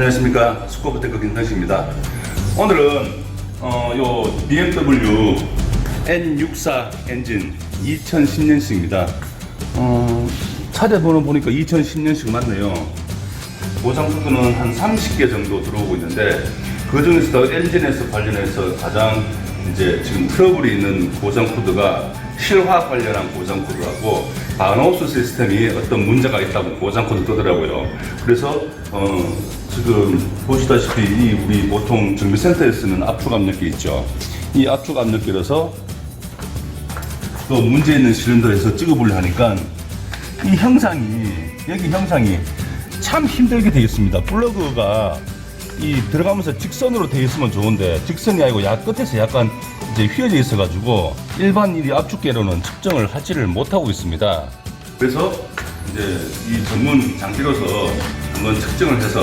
안녕하십니까 스코프테크 김상식입니다. 오늘은 어, 요 BMW N64 엔진 2010년식입니다. 어, 차대 번호 보니까 2010년식 맞네요. 보상 코드는 한 30개 정도 들어오고 있는데 그 중에서도 엔진에서 관련해서 가장 이제 지금 트러블이 있는 고장 코드가 실화 관련한 고장 코드라고 바노스 시스템이 어떤 문제가 있다고 고장 코드 뜨더라고요. 그래서 어 지금 보시다시피 이 우리 보통 정비센터에 쓰는 압축 압력기 있죠. 이 압축 압력기라서 또 문제 있는 실린더에서 찍어보려 하니까 이 형상이 여기 형상이 참 힘들게 되어 있습니다. 플러그가 이 들어가면서 직선으로 되어 있으면 좋은데 직선이 아니고 약 끝에서 약간 이제 휘어져 있어 가지고 일반 이 압축계로는 측정을 하지를 못하고 있습니다. 그래서 이제 이 전문 장비로서 한번 측정을 해서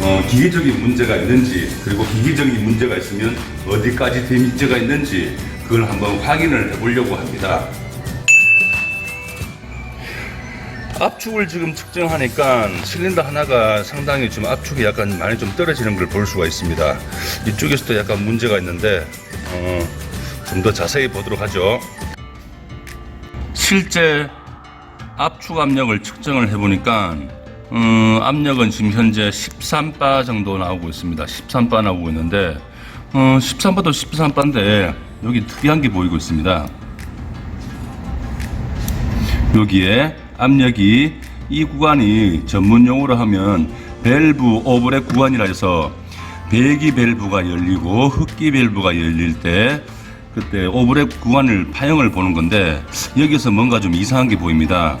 어, 기계적인 문제가 있는지 그리고 기계적인 문제가 있으면 어디까지 데미지가 있는지 그걸 한번 확인을 해보려고 합니다. 압축을 지금 측정하니까 실린더 하나가 상당히 좀 압축이 약간 많이 좀 떨어지는 걸 볼 수가 있습니다. 이쪽에서도 약간 문제가 있는데 어, 좀 더 자세히 보도록 하죠. 실제 압축 압력을 측정을 해보니까 음, 압력은 지금 현재 13바 정도 나오고 있습니다. 13바 나오고 있는데 어, 13바도 13바인데 여기 특이한 게 보이고 있습니다. 여기에 압력이 이 구간이 전문 용어로 하면 밸브 오브렉 구간이라 해서 배기 밸브가 열리고 흡기 밸브가 열릴 때 그때 오브렉 구간을 파형을 보는 건데 여기서 뭔가 좀 이상한 게 보입니다.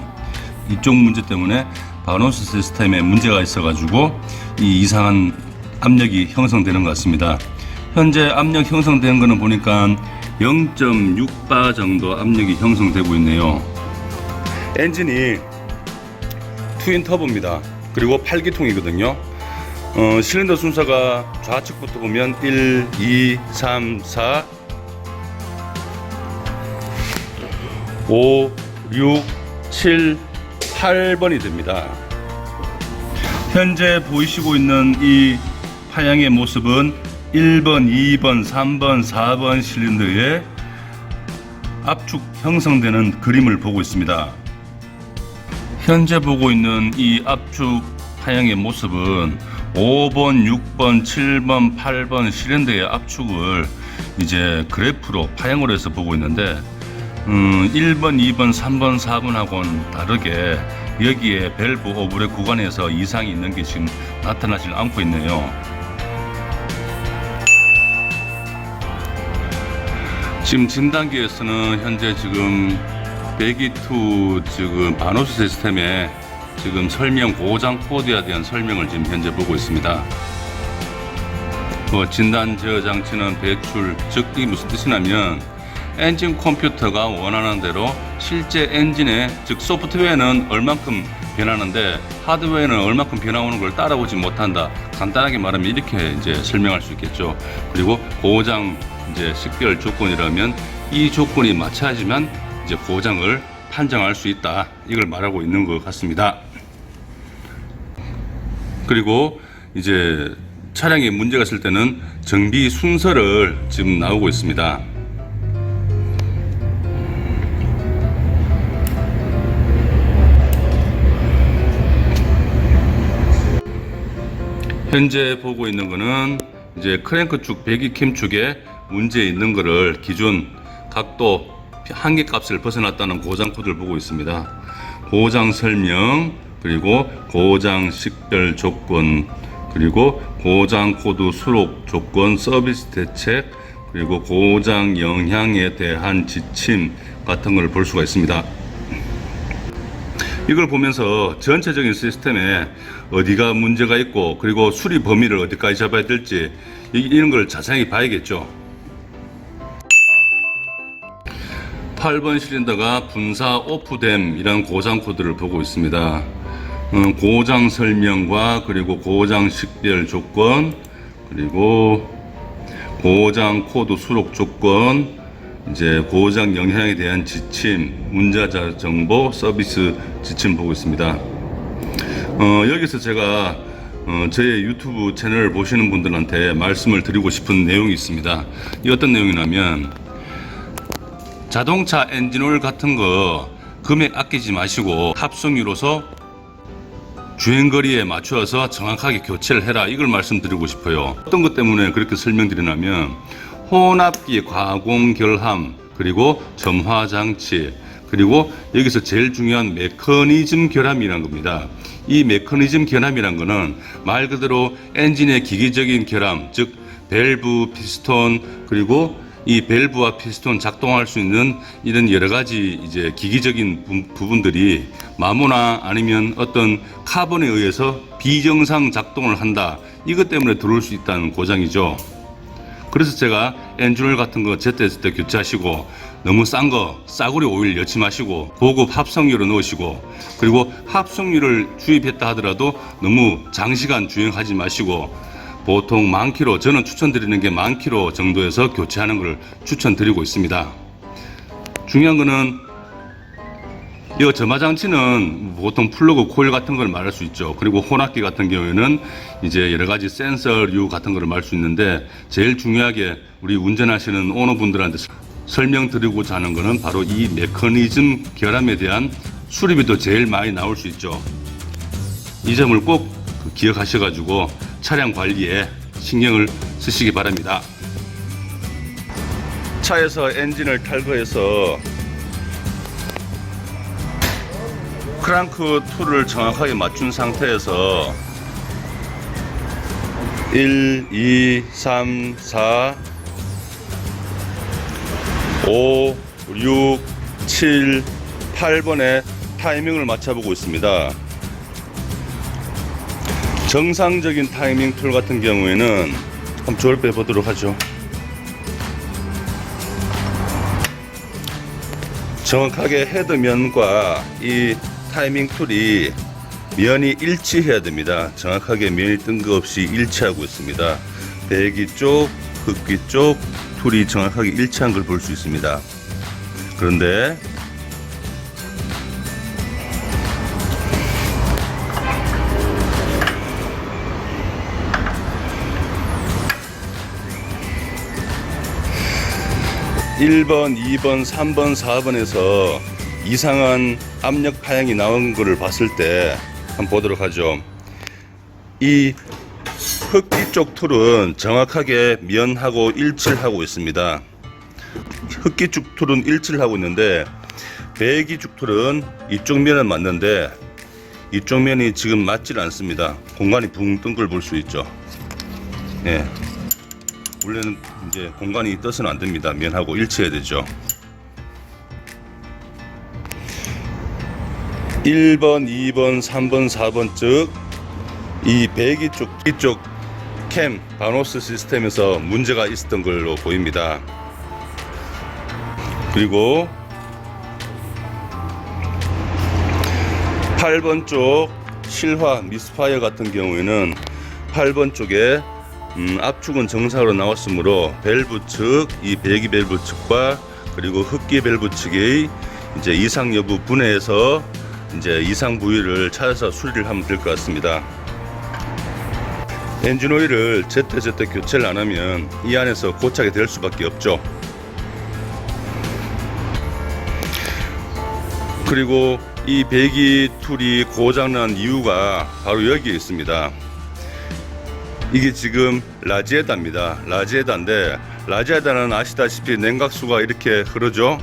이쪽 문제 때문에 바노스 시스템에 문제가 있어가지고 이 이상한 압력이 형성되는 것 같습니다. 현재 압력 형성된 거는 보니까 0.6바 정도 압력이 형성되고 있네요. 엔진이 트윈 터보입니다. 그리고 8기통이거든요. 어, 실린더 순서가 좌측부터 보면 1, 2, 3, 4, 5, 6, 7, 8번이 됩니다. 현재 보이시고 있는 이 파양의 모습은 1번, 2번, 3번, 4번 실린더의 압축 형성되는 그림을 보고 있습니다. 현재 보고 있는 이 압축 파형의 모습은 5번, 6번, 7번, 8번 실린더의 압축을 이제 그래프로 파형으로 해서 보고 있는데 음, 1번, 2번, 3번, 4번하고는 다르게 여기에 밸브 오브렉 구간에서 이상이 있는 게 지금 나타나지 않고 있네요. 지금 진 단계에서는 현재 지금 배기2 지금 바노스 시스템에 지금 설명 고장 코드에 대한 설명을 지금 현재 보고 있습니다. 그 진단 제어 장치는 배출, 즉 이게 무슨 뜻이냐면 엔진 컴퓨터가 원하는 대로 실제 엔진의 즉 소프트웨어는 얼만큼 변하는데 하드웨어는 얼만큼 변화오는 걸 따라오지 못한다. 간단하게 말하면 이렇게 이제 설명할 수 있겠죠. 그리고 고장 이제 식별 조건이라면 이 조건이 맞춰야지만 이제 고장을 판정할 수 있다. 이걸 말하고 있는 것 같습니다. 그리고 이제 차량에 문제가 있을 때는 정비 순서를 지금 나오고 있습니다. 현재 보고 있는 거는 이제 크랭크 축 배기 캠 축에 문제 있는 거를 기준 각도 한계 값을 벗어났다는 고장 코드를 보고 있습니다. 고장 설명 그리고 고장 식별 조건 그리고 고장 코드 수록 조건 서비스 대책 그리고 고장 영향에 대한 지침 같은 걸 볼 수가 있습니다. 이걸 보면서 전체적인 시스템에 어디가 문제가 있고 그리고 수리 범위를 어디까지 잡아야 될지 이- 이런 걸 자세히 봐야겠죠. 8번 실린더가 분사 오프됨 이런 고장 코드를 보고 있습니다. 음, 고장 설명과 그리고 고장 식별 조건 그리고 고장 코드 수록 조건 이제 고장 영향에 대한 지침, 문자자 정보 서비스 지침 보고 있습니다. 어, 여기서 제가 어, 제 유튜브 채널 보시는 분들한테 말씀을 드리고 싶은 내용이 있습니다. 이 어떤 내용이냐면 자동차 엔진오일 같은 거 금액 아끼지 마시고 합성유로서 주행거리에 맞추어서 정확하게 교체를 해라 이걸 말씀드리고 싶어요 어떤 것 때문에 그렇게 설명드리냐면 혼합기 가공 결함 그리고 점화 장치 그리고 여기서 제일 중요한 메커니즘 결함이라는 겁니다 이 메커니즘 결함이란 거는 말 그대로 엔진의 기기적인 결함 즉 밸브 피스톤 그리고 이 밸브와 피스톤 작동할 수 있는 이런 여러 가지 이제 기기적인 부- 부분들이 마모나 아니면 어떤 카본에 의해서 비정상 작동을 한다. 이것 때문에 들어올 수 있다는 고장이죠. 그래서 제가 엔진오일 같은 거 제때제때 때 교체하시고 너무 싼 거 싸구려 오일 넣지 마시고 고급 합성유로 넣으시고 그리고 합성유를 주입했다 하더라도 너무 장시간 주행하지 마시고 보통 만 킬로 저는 추천드리는 게 만 킬로 정도에서 교체하는 걸 추천드리고 있습니다. 중요한 거는 이 점화 장치는 보통 플러그 코일 같은 걸 말할 수 있죠. 그리고 혼합기 같은 경우에는 이제 여러 가지 센서류 같은 걸 말 수 있는데 제일 중요하게 우리 운전하시는 오너분들한테 설명드리고자 하는 거는 바로 이 메커니즘 결함에 대한 수리비 도 제일 많이 나올 수 있죠. 이 점을 꼭 기억하셔가지고 차량 관리에 신경을 쓰시기 바랍니다. 차에서 엔진을 탈거해서 크랑크 툴을 정확하게 맞춘 상태에서 1, 2, 3, 4, 5, 6, 7, 8번에 타이밍을 맞춰보고 있습니다. 정상적인 타이밍 툴 같은 경우에는 한번 조립해 보도록 하죠. 정확하게 헤드면과 이 타이밍 툴이 면이 일치해야 됩니다. 정확하게 면이 뜬금없이 일치하고 있습니다. 배기 쪽, 흡기 쪽 툴이 정확하게 일치한 걸 볼 수 있습니다. 그런데 일번 2번, 3번, 4번에서 이상한 압력 파형이 나온 것을 봤을 때 한번 보도록 하죠. 이 흡기 쪽 툴은 정확하게 면하고 일치를 하고 있습니다. 흡기 쪽 툴은 일치를 하고 있는데 배기 쪽 툴은 이쪽 면은 맞는데 이쪽 면이 지금 맞질 않습니다. 공간이 붕 뜬 걸 볼 수 있죠. 예. 원래는 이제 공간이 떠서는 안 됩니다. 면하고 일치해야 되죠. 1번, 2번, 3번, 4번 즉이 배기 쪽 이쪽 캠 바노스 시스템에서 문제가 있었던 걸로 보입니다. 그리고 8번 쪽 실화 미스파이어 같은 경우에는 8번 쪽에 음, 압축은 정상으로 나왔으므로 밸브 측, 이 배기 밸브 측과 그리고 흡기 밸브 측의 이제 이상 여부 분해해서 이제 이상 부위를 찾아서 수리를 하면 될 것 같습니다. 엔진 오일을 제때제때 교체를 안 하면 이 안에서 고착이 될 수밖에 없죠. 그리고 이 배기 툴이 고장난 이유가 바로 여기에 있습니다. 이게 지금 라지에다입니다. 라지에다인데 라지에다는 아시다시피 냉각수가 이렇게 흐르죠.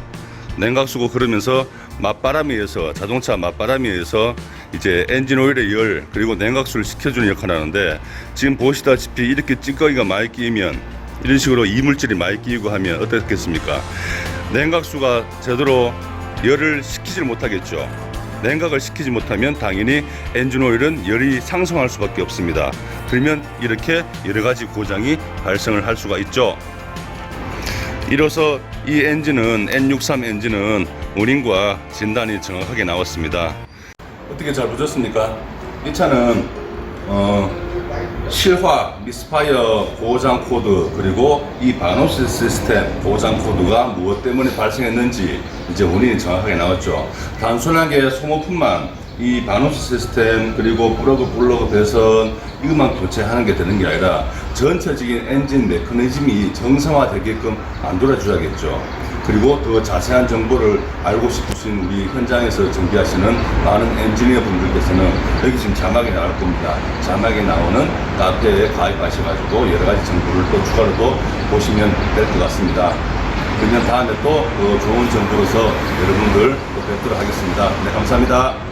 냉각수가 흐르면서 맞바람에 의해서 자동차 맞바람에 의해서 이제 엔진 오일의 열 그리고 냉각수를 식혀주는 역할을 하는데 지금 보시다시피 이렇게 찌꺼기가 많이 끼면 이런 식으로 이물질이 많이 끼고 하면 어떻겠습니까? 냉각수가 제대로 열을 식히질 못하겠죠. 냉각을 시키지 못하면 당연히 엔진 오일은 열이 상승할 수밖에 없습니다. 그러면 이렇게 여러 가지 고장이 발생을 할 수가 있죠. 이로써 이 엔진은 N63 엔진은 원인과 진단이 정확하게 나왔습니다. 어떻게 잘 보셨습니까? 이 차는 어, 실화 미스파이어 고장 코드 그리고 이 바노스 시스템 고장 코드가 무엇 때문에 발생했는지 이제 원인이 정확하게 나왔죠. 단순하게 소모품만 이 바누스 시스템 그리고 플러그 플러그 배선 이것만 교체하는 게 되는 게 아니라 전체적인 엔진 메커니즘이 정상화되게끔 만들어줘야겠죠. 그리고 더 자세한 정보를 알고 싶으신 우리 현장에서 정비하시는 많은 엔지니어 분들께서는 여기 지금 자막이 나올 겁니다. 자막에 나오는 카페에 가입하셔가지고 여러 가지 정보를 또 추가로 또 보시면 될 것 같습니다. 그러면 다음에 또 어, 좋은 정보로서 여러분들 또 뵙도록 하겠습니다. 네, 감사합니다.